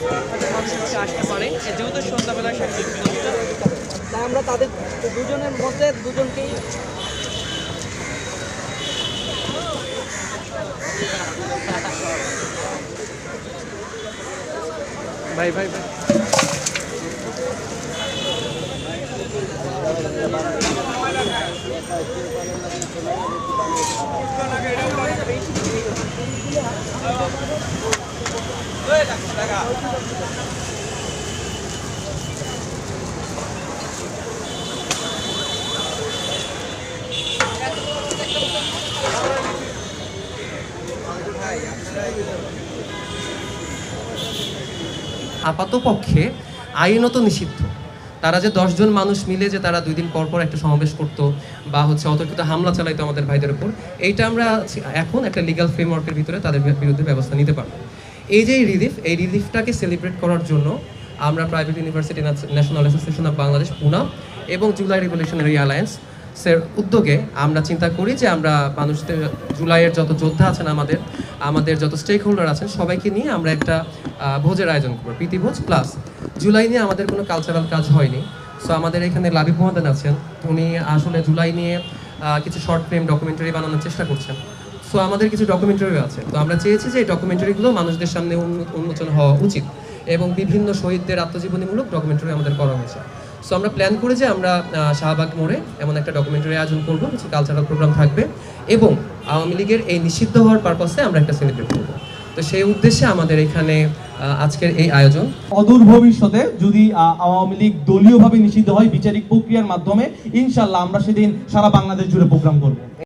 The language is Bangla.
আসতে পারে যেহেতু সন্ধ্যাবেলা অনুষ্ঠান তাই আমরা তাদের দুজনের মধ্যে দুজনকেই ভাই ভাই ভাই। আপাতপক্ষে আইনত নিষিদ্ধ। তারা যে দশজন মানুষ মিলে যে তারা দুই দিন পর পর একটা সমাবেশ করতো বা হচ্ছে অতর্কিত হামলা চালাইতো আমাদের ভাইদের উপর, এইটা আমরা এখন একটা লিগাল ফ্রেমওয়ার্কের ভিতরে তাদের বিরুদ্ধে ব্যবস্থা নিতে পারব। এই যে রিলিফ এই রিলিফটাকে সেলিব্রেট করার জন্য আমরা private university national association of Bangladesh পুনা এবং জুলাই রিভলিউশনারি অ্যালায়েন্স স্যার উদ্যোগে আমরা চিন্তা করি যে আমরা মানুষদের, জুলাইয়ের যত যোদ্ধা আছেন আমাদের আমাদের যত স্টেক হোল্ডার আছেন সবাইকে নিয়ে আমরা একটা ভোজের আয়োজন করব। প্রীতিভোজ প্লাস জুলাই নিয়ে আমাদের কোনো কালচারাল কাজ হয়নি। সো আমাদের এখানে লাবিব মোহাম্মদ আছেন। উনি আসলে জুলাই নিয়ে কিছু শর্ট ফিল্ম ডকুমেন্টারি বানানোর চেষ্টা করছেন। সো আমাদের কিছু ডকুমেন্টারি আছে। তো আমরা চেয়েছি যে এই ডকুমেন্টারিগুলো মানুষদের সামনে উন্মো- উন্মোচন হওয়া উচিত এবং বিভিন্ন শহীদদের আত্মজীবনীমূলক ডকুমেন্টারি আমাদের করা হয়েছে। সো আমরা প্ল্যান করে যে আমরা শাহবাগ মোড়ে এমন একটা ডকুমেন্টারি আয়োজন করব, কিছু কালচারাল প্রোগ্রাম থাকবে এবং আওয়ামী লীগের এই নিষিদ্ধ হওয়ার পারপাসে আমরা একটা সেলিব্রেট করব। তো সেই উদ্দেশ্যে আমাদের এখানে আজকের এই আয়োজন। অদূর ভবিষ্যতে যদি আওয়ামী লীগ দলীয়ভাবে নিষিদ্ধ হয় বিচারিক প্রক্রিয়ার মাধ্যমে ইনশাল্লাহ আমরা সেদিন সারা বাংলাদেশ জুড়ে প্রোগ্রাম করব।